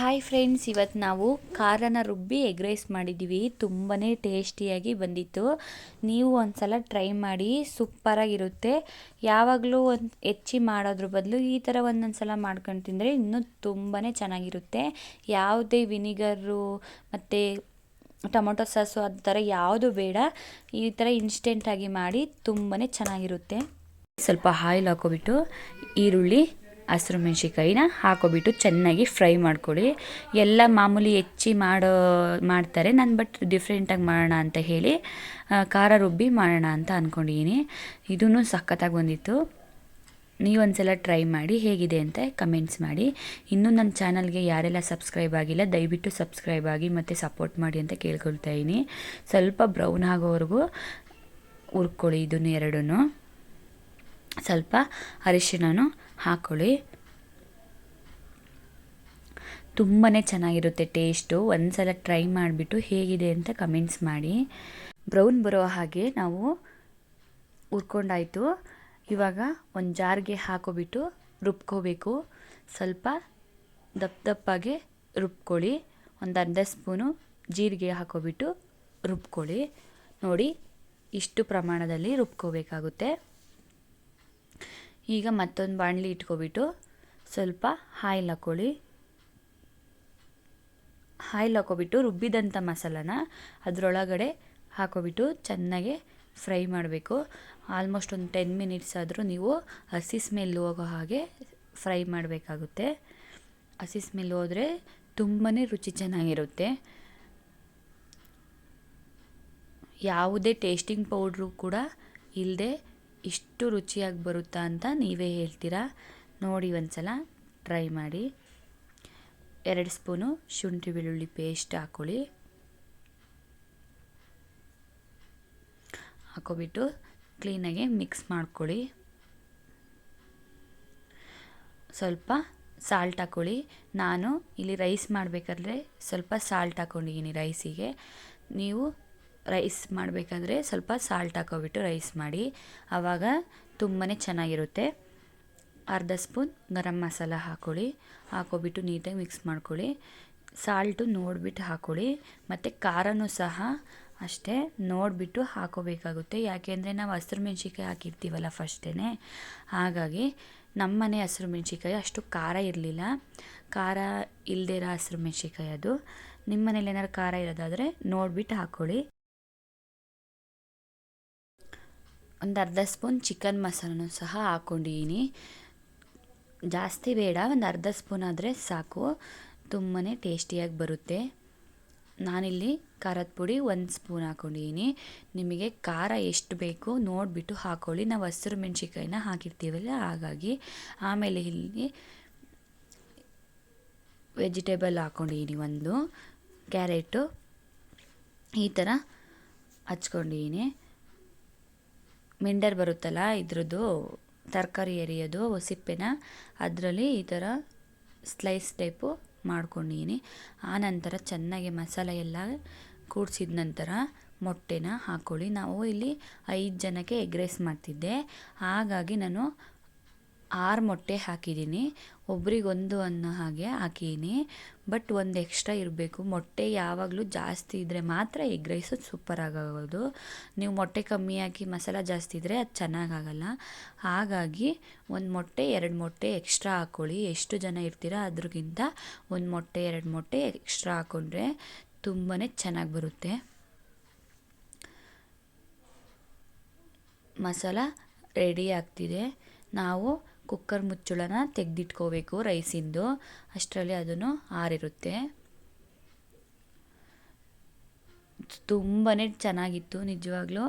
Hi friends ಇವತ್ತು ನಾವು ಖಾರನ ರುಬ್ಬಿ ಎಗ್ ರೈಸ್ ಮಾಡಿದ್ದೀವಿ ತುಂಬಾ ಟೇಸ್ಟಿಯಾಗಿ ಬಂದಿತ್ತು. ನೀವು ಒಂದ್ಸಲ ಟ್ರೈ ಮಾಡಿ, ಸೂಪರಾಗಿರುತ್ತೆ. ಯಾವಾಗಲೂ ಒಂದು ಹೆಚ್ಚಿ ಮಾಡೋದ್ರ ಬದಲು ಈ ಥರ ಒಂದೊಂದು ಸಲ ಮಾಡ್ಕೊಂಡು ತಿಂದರೆ ಇನ್ನೂ ತುಂಬಾ ಚೆನ್ನಾಗಿರುತ್ತೆ. ಯಾವುದೇ ವಿನಿಗರು ಮತ್ತು ಟೊಮೊಟೊ ಸಾಸು ಆ ಥರ ಯಾವುದು ಬೇಡ. ಈ ಥರ ಇನ್ಸ್ಟೆಂಟಾಗಿ ಮಾಡಿ ತುಂಬಾ ಚೆನ್ನಾಗಿರುತ್ತೆ. ಸ್ವಲ್ಪ ಆಯಿಲ್ ಹಾಕೋಬಿಟ್ಟು ಈರುಳ್ಳಿ ಹಸಿರು ಮೆಣಸಿಕಾಯಿನ ಹಾಕೋಬಿಟ್ಟು ಚೆನ್ನಾಗಿ ಫ್ರೈ ಮಾಡ್ಕೊಳ್ಳಿ. ಎಲ್ಲ ಮಾಮೂಲಿ ಹೆಚ್ಚಿ ಮಾಡೋ, ಮಾಡ್ತಾರೆ. ನಾನು ಬಟ್ ಡಿಫ್ರೆಂಟಾಗಿ ಮಾಡೋಣ ಅಂತ ಹೇಳಿ ಖಾರ ರುಬ್ಬಿ ಮಾಡೋಣ ಅಂತ ಅಂದ್ಕೊಂಡಿದ್ದೀನಿ ಇದೂ ಸಖತ್ತಾಗಿ ಬಂದಿತ್ತು. ನೀವೊಂದ್ಸಲ ಟ್ರೈ ಮಾಡಿ, ಹೇಗಿದೆ ಅಂತ ಕಮೆಂಟ್ಸ್ ಮಾಡಿ. ಇನ್ನೂ ನನ್ನ ಚಾನಲ್ಗೆ ಯಾರೆಲ್ಲ ಸಬ್ಸ್ಕ್ರೈಬ್ ಆಗಿಲ್ಲ, ದಯವಿಟ್ಟು ಸಬ್ಸ್ಕ್ರೈಬ್ ಆಗಿ ಮತ್ತು ಸಪೋರ್ಟ್ ಮಾಡಿ ಅಂತ ಕೇಳ್ಕೊಳ್ತಾ ಇದ್ದೀನಿ ಸ್ವಲ್ಪ ಬ್ರೌನ್ ಆಗೋವರೆಗೂ ಹುರ್ಕೊಳ್ಳಿ ಇದನ್ನು ಎರಡೂ ಸ್ವಲ್ಪ ಅರಿಶಿಣನೂ ಹಾಕ್ಕೊಳ್ಳಿ ತುಂಬಾ ಚೆನ್ನಾಗಿರುತ್ತೆ ಟೇಸ್ಟು. ಒಂದ್ಸಲ ಟ್ರೈ ಮಾಡಿಬಿಟ್ಟು ಹೇಗಿದೆ ಅಂತ ಕಮೆಂಟ್ಸ್ ಮಾಡಿ. ಬ್ರೌನ್ ಬರೋ ಹಾಗೆ ನಾವು ಹುರ್ಕೊಂಡಾಯಿತು. ಇವಾಗ ಒಂದು ಜಾರ್ಗೆ ಹಾಕೋಬಿಟ್ಟು ರುಬ್ಕೋಬೇಕು. ಸ್ವಲ್ಪ ದಪ್ಪ ದಪ್ಪಾಗೆ ರುಬ್ಕೊಳ್ಳಿ. ಒಂದು ಅರ್ಧ ಸ್ಪೂನು ಜೀರಿಗೆ ಹಾಕೋಬಿಟ್ಟು ರುಬ್ಕೊಳ್ಳಿ. ನೋಡಿ, ಇಷ್ಟು ಪ್ರಮಾಣದಲ್ಲಿ ರುಬ್ಕೋಬೇಕಾಗುತ್ತೆ. ಈಗ ಮತ್ತೊಂದು ಬಾಣಲಿ ಇಟ್ಕೊಬಿಟ್ಟು ಸ್ವಲ್ಪ ಹಾಯಿಲ್ ಹಾಕ್ಕೊಳ್ಳಿ ಹಾಯಿಲ್ ಹಾಕೋಬಿಟ್ಟು ರುಬ್ಬಿದಂಥ ಮಸಾಲನ ಅದರೊಳಗಡೆ ಹಾಕೋಬಿಟ್ಟು ಚೆನ್ನಾಗಿ ಫ್ರೈ ಮಾಡಬೇಕು. ಆಲ್ಮೋಸ್ಟ್ ಒಂದು ಟೆನ್ ಮಿನಿಟ್ಸ್ ಆದರೂ ನೀವು ಹಸಿ ಸ್ಮೆಲ್ ಹೋಗೋ ಹಾಗೆ ಫ್ರೈ ಮಾಡಬೇಕಾಗುತ್ತೆ. ಹಸಿ ಸ್ಮೆಲ್ ಹೋದರೆ ತುಂಬಾ ರುಚಿ ಚೆನ್ನಾಗಿರುತ್ತೆ. ಯಾವುದೇ ಟೇಸ್ಟಿಂಗ್ ಪೌಡ್ರು ಕೂಡ ಇಲ್ಲದೆ ಇಷ್ಟು ರುಚಿಯಾಗಿ ಬರುತ್ತಾ ಅಂತ ನೀವೇ ಹೇಳ್ತೀರಾ? ನೋಡಿ ಒಂದ್ಸಲ ಟ್ರೈ ಮಾಡಿ. ಎರಡು ಸ್ಪೂನು ಶುಂಠಿ ಬೆಳ್ಳುಳ್ಳಿ ಪೇಸ್ಟ್ ಹಾಕೊಳ್ಳಿ. ಹಾಕೋಬಿಟ್ಟು ಕ್ಲೀನಾಗಿ ಮಿಕ್ಸ್ ಮಾಡ್ಕೊಳ್ಳಿ. ಸ್ವಲ್ಪ ಸಾಲ್ಟ್ ಹಾಕೊಳ್ಳಿ. ನಾನು ಇಲ್ಲಿ ರೈಸ್ ಮಾಡಬೇಕಾದ್ರೆ ಸ್ವಲ್ಪ ಸಾಲ್ಟ್ ಹಾಕ್ಕೊಂಡಿದ್ದೀನಿ ರೈಸಿಗೆ ನೀವು ರೈಸ್ ಮಾಡಬೇಕಾದ್ರೆ ಸ್ವಲ್ಪ ಸಾಲ್ಟ್ ಹಾಕೋಬಿಟ್ಟು ರೈಸ್ ಮಾಡಿ. ಆವಾಗ ತುಂಬಾ ಚೆನ್ನಾಗಿರುತ್ತೆ. ಅರ್ಧ ಸ್ಪೂನ್ ಗರಂ ಮಸಾಲ ಹಾಕ್ಕೊಳ್ಳಿ ಹಾಕೋಬಿಟ್ಟು ನೀಟಾಗಿ ಮಿಕ್ಸ್ ಮಾಡ್ಕೊಳ್ಳಿ. ಸಾಲ್ಟು ನೋಡಿಬಿಟ್ಟು ಹಾಕ್ಕೊಳ್ಳಿ ಮತ್ತು ಖಾರನೂ ಸಹ ಅಷ್ಟೇ ನೋಡಿಬಿಟ್ಟು ಹಾಕೋಬೇಕಾಗುತ್ತೆ. ಯಾಕೆಂದರೆ ನಾವು ಹಸಿರು ಮೆಣ್ಸಿಕಾಯಿ ಹಾಕಿರ್ತೀವಲ್ಲ ಫಸ್ಟೇ ಹಾಗಾಗಿ ನಮ್ಮನೆ ಹಸಿರು ಮೆಣ್ಸಿಕಾಯಿ ಅಷ್ಟು ಖಾರ ಇರಲಿಲ್ಲ. ಖಾರ ಇಲ್ಲದೇ ಇರೋ ಹಸಿರು ಮೆಣ್ಸಿಕಾಯಿ ಅದು. ನಿಮ್ಮ ಮನೇಲಿ ಏನಾದ್ರು ಖಾರ ಇರೋದಾದರೆ ನೋಡಿಬಿಟ್ಟು ಹಾಕ್ಕೊಳ್ಳಿ ಒಂದು ಅರ್ಧ ಸ್ಪೂನ್ ಚಿಕನ್ ಮಸಾಲನೂ ಸಹ ಹಾಕ್ಕೊಂಡಿದ್ದೀನಿ ಜಾಸ್ತಿ ಬೇಡ, ಒಂದು ಅರ್ಧ ಸ್ಪೂನ್ ಆದರೆ ಸಾಕು. ತುಂಬಾ ಟೇಸ್ಟಿಯಾಗಿ ಬರುತ್ತೆ. ನಾನಿಲ್ಲಿ ಖಾರದ ಪುಡಿ ಒಂದು ಸ್ಪೂನ್ ಹಾಕ್ಕೊಂಡಿದ್ದೀನಿ ನಿಮಗೆ ಖಾರ ಎಷ್ಟು ಬೇಕು ನೋಡಿಬಿಟ್ಟು ಹಾಕ್ಕೊಳ್ಳಿ ನಾವು ಹಸಿರು ಮೆಣಸಿಕಾಯಿನ ಹಾಕಿರ್ತೀವಲ್ಲ, ಹಾಗಾಗಿ ಆಮೇಲೆ ಇಲ್ಲಿ ವೆಜಿಟೇಬಲ್ ಹಾಕ್ಕೊಂಡಿದ್ದೀನಿ ಒಂದು. ಕ್ಯಾರೆಟು ಈ ಥರ ಹಚ್ಕೊಂಡಿದ್ದೀನಿ ಮೆಂಡರ್ ಬರುತ್ತಲ್ಲ, ಇದ್ರದ್ದು ತರಕಾರಿ ಎರಿಯೋದು, ಸಿಪ್ಪೆನ, ಅದರಲ್ಲಿ ಈ ಥರ ಸ್ಲೈಸ್ ಟೈಪು ಮಾಡ್ಕೊಂಡಿದ್ದೀನಿ. ಆನಂತರ ಚೆನ್ನಾಗಿ ಮಸಾಲೆ ಎಲ್ಲ ಕೂಡಿಸಿದ ನಂತರ ಮೊಟ್ಟೆನ ಹಾಕ್ಕೊಳ್ಳಿ ನಾವು ಇಲ್ಲಿ ಐದು ಜನಕ್ಕೆ ಎಗ್ ರೈಸ್ ಮಾಡ್ತಿದ್ದೆ. ಹಾಗಾಗಿ ನಾನು ಆರು ಮೊಟ್ಟೆ ಹಾಕಿದ್ದೀನಿ. ಒಬ್ರಿಗೊಂದು ಅನ್ನೋ ಹಾಗೆ ಹಾಕೀನಿ ಬಟ್ ಒಂದು ಎಕ್ಸ್ಟ್ರಾ ಇರಬೇಕು. ಮೊಟ್ಟೆ ಯಾವಾಗಲೂ ಜಾಸ್ತಿ ಇದ್ದರೆ ಮಾತ್ರ ಎಗ್ ರೈಸು ಸೂಪರ್ ಆಗೋದು ನೀವು ಮೊಟ್ಟೆ ಕಮ್ಮಿ ಹಾಕಿ ಮಸಾಲ ಜಾಸ್ತಿ ಇದ್ದರೆ ಅದು ಚೆನ್ನಾಗಾಗಲ್ಲ. ಹಾಗಾಗಿ ಒಂದು ಮೊಟ್ಟೆ, ಎರಡು ಮೊಟ್ಟೆ ಎಕ್ಸ್ಟ್ರಾ ಹಾಕ್ಕೊಳ್ಳಿ ಎಷ್ಟು ಜನ ಇರ್ತೀರ ಅದ್ರಗಿಂತ ಒಂದು ಮೊಟ್ಟೆ, ಎರಡು ಮೊಟ್ಟೆ ಎಕ್ಸ್ಟ್ರಾ ಹಾಕ್ಕೊಂಡ್ರೆ ತುಂಬಾ ಚೆನ್ನಾಗಿ ಬರುತ್ತೆ. ಮಸಾಲ ರೆಡಿ ಆಗ್ತಿದೆ. ನಾವು ಕುಕ್ಕರ್ ಮುಚ್ಚಳನ ತೆಗೆದಿಟ್ಕೋಬೇಕು ರೈಸಿಂದು. ಅಷ್ಟರಲ್ಲಿ ಅದನ್ನು ಆರಿರುತ್ತೆ. ತುಂಬಾ ಚೆನ್ನಾಗಿತ್ತು ನಿಜವಾಗ್ಲೂ.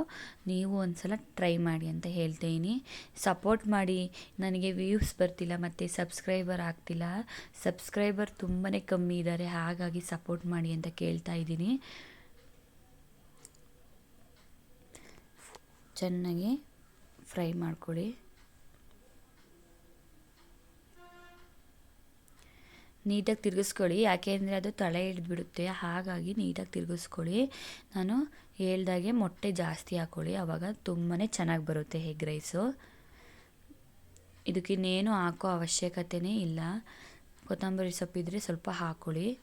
ನೀವು ಒಂದ್ಸಲ ಟ್ರೈ ಮಾಡಿ ಅಂತ ಹೇಳ್ತೀನಿ ಸಪೋರ್ಟ್ ಮಾಡಿ. ನನಗೆ ವ್ಯೂಸ್ ಬರ್ತಿಲ್ಲ ಮತ್ತು ಸಬ್ಸ್ಕ್ರೈಬರ್ ಆಗ್ತಿಲ್ಲ. ಸಬ್ಸ್ಕ್ರೈಬರ್ ತುಂಬಾ ಕಮ್ಮಿ ಇದ್ದಾರೆ. ಹಾಗಾಗಿ ಸಪೋರ್ಟ್ ಮಾಡಿ ಅಂತ ಕೇಳ್ತಾ ಇದ್ದೀನಿ. ಚೆನ್ನಾಗಿ ಫ್ರೈ ಮಾಡ್ಕೊಳ್ಳಿ. ನೀಟಾಗಿ ತಿರುಗಿಸ್ಕೊಳ್ಳಿ. ಯಾಕೆಂದರೆ ಅದು ತಳೆ ಹಿಡಿದ್ಬಿಡುತ್ತೆ. ಹಾಗಾಗಿ ನೀಟಾಗಿ ತಿರುಗಿಸ್ಕೊಳ್ಳಿ. ನಾನು ಹೇಳ್ದಾಗೆ ಮೊಟ್ಟೆ ಜಾಸ್ತಿ ಹಾಕ್ಕೊಳ್ಳಿ ಆವಾಗ ತುಂಬಾ ಚೆನ್ನಾಗಿ ಬರುತ್ತೆ ಎಗ್ ರೈಸು. ಇದಕ್ಕಿನ್ನೇನು ಹಾಕೋ ಅವಶ್ಯಕತೆಯೇ ಇಲ್ಲ. ಕೊತ್ತಂಬರಿ ಸೊಪ್ಪಿದ್ರೆ ಸ್ವಲ್ಪ ಹಾಕ್ಕೊಳ್ಳಿ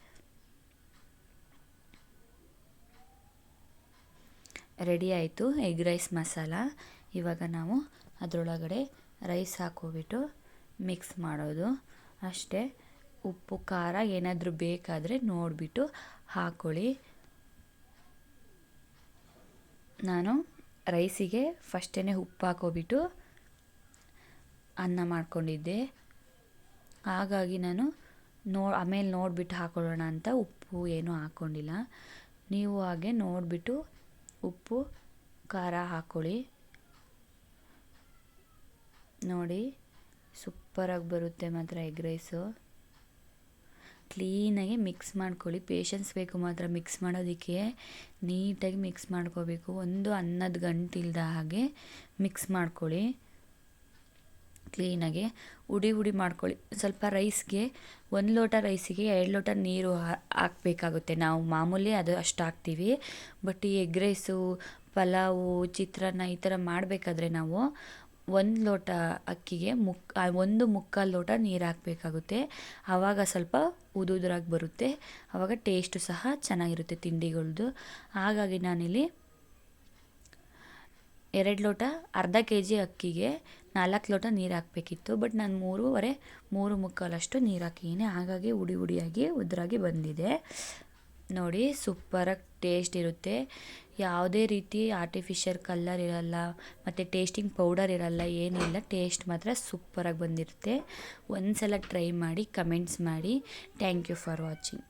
ರೆಡಿ ಆಯಿತು ಎಗ್ ರೈಸ್ ಮಸಾಲ. ಇವಾಗ ನಾವು ಅದರೊಳಗಡೆ ರೈಸ್ ಹಾಕೋಬಿಟ್ಟು ಮಿಕ್ಸ್ ಮಾಡೋದು. ಅಷ್ಟೇ. ಉಪ್ಪು ಖಾರ ಏನಾದರೂ ಬೇಕಾದರೆ ನೋಡಿಬಿಟ್ಟು ಹಾಕ್ಕೊಳ್ಳಿ ನಾನು ರೈಸಿಗೆ ಫಸ್ಟೇ ಉಪ್ಪು ಹಾಕೋಬಿಟ್ಟು ಅನ್ನ ಮಾಡ್ಕೊಂಡಿದ್ದೆ. ಹಾಗಾಗಿ ನಾನು ನೋ, ಆಮೇಲೆ ನೋಡಿಬಿಟ್ಟು ಹಾಕೊಳ್ಳೋಣ ಅಂತ ಉಪ್ಪು ಏನೂ ಹಾಕ್ಕೊಂಡಿಲ್ಲ ನೀವು ಹಾಗೆ ನೋಡಿಬಿಟ್ಟು ಉಪ್ಪು, ಖಾರ ಹಾಕ್ಕೊಳ್ಳಿ ನೋಡಿ, ಸೂಪರಾಗಿ ಬರುತ್ತೆ ಮಾತ್ರ ಎಗ್ ರೈಸು. ಕ್ಲೀನಾಗಿ ಮಿಕ್ಸ್ ಮಾಡ್ಕೊಳ್ಳಿ. ಪೇಷನ್ಸ್ ಬೇಕು ಮಾತ್ರ ಮಿಕ್ಸ್ ಮಾಡೋದಕ್ಕೆ. ನೀಟಾಗಿ ಮಿಕ್ಸ್ ಮಾಡ್ಕೋಬೇಕು. ಒಂದು ಅನ್ನದ ಗಂಟಿಲ್ದ ಹಾಗೆ ಮಿಕ್ಸ್ ಮಾಡ್ಕೊಳ್ಳಿ. ಕ್ಲೀನಾಗಿ ಉಡಿ ಉಡಿ ಮಾಡ್ಕೊಳ್ಳಿ. ಸ್ವಲ್ಪ ರೈಸ್ಗೆ ಒಂದು ಲೋಟ ರೈಸಿಗೆ ಎರಡು ಲೋಟ ನೀರು ಹಾಕಬೇಕಾಗುತ್ತೆ. ನಾವು ಮಾಮೂಲಿ ಅದು ಅಷ್ಟು ಹಾಕ್ತೀವಿ. ಬಟ್ ಈ ಎಗ್ ರೈಸು ಪಲಾವು, ಚಿತ್ರಾನ್ನ ಈ ಥರ ಮಾಡಬೇಕಾದ್ರೆ ನಾವು ಒಂದು ಲೋಟ ಅಕ್ಕಿಗೆ ಮುಕ್ ಒಂದು ಮುಕ್ಕಾಲು ಲೋಟ ನೀರು ಹಾಕಬೇಕಾಗುತ್ತೆ. ಆವಾಗ ಸ್ವಲ್ಪ ಉದುದ್ರಾಗಿ ಬರುತ್ತೆ. ಆವಾಗ ಟೇಸ್ಟು ಸಹ ಚೆನ್ನಾಗಿರುತ್ತೆ ತಿಂಡಿಗಳದ್ದು ಹಾಗಾಗಿ ನಾನಿಲ್ಲಿ ಎರಡು ಲೋಟ, ಅರ್ಧ ಕೆ ಜಿ ಅಕ್ಕಿಗೆ ನಾಲ್ಕು ಲೋಟ ನೀರು ಹಾಕಬೇಕಿತ್ತು. ಬಟ್ ನಾನು ಮೂರುವರೆ, ಮೂರು ಮುಕ್ಕಾಲಷ್ಟು ನೀರು ಹಾಕಿದ್ದೀನಿ ಹಾಗಾಗಿ ಉಡಿ ಉಡಿಯಾಗಿ, ಉದುರಾಗಿ ಬಂದಿದೆ. ನೋಡಿ, ಸೂಪರಾಗಿ ಟೇಸ್ಟ್ ಇರುತ್ತೆ. ಯಾವುದೇ ರೀತಿ ಆರ್ಟಿಫಿಷಿಯಲ್ ಕಲ್ಲರ್ ಇರಲ್ಲ, ಮತ್ತು ಟೇಸ್ಟಿಂಗ್ ಪೌಡರ್ ಇರಲ್ಲ, ಏನಿಲ್ಲ. ಟೇಸ್ಟ್ ಮಾತ್ರ ಸೂಪರಾಗಿ ಬಂದಿರುತ್ತೆ. ಒಂದು ಸಲ ಟ್ರೈ ಮಾಡಿ ಕಮೆಂಟ್ಸ್ ಮಾಡಿ. Thank you for watching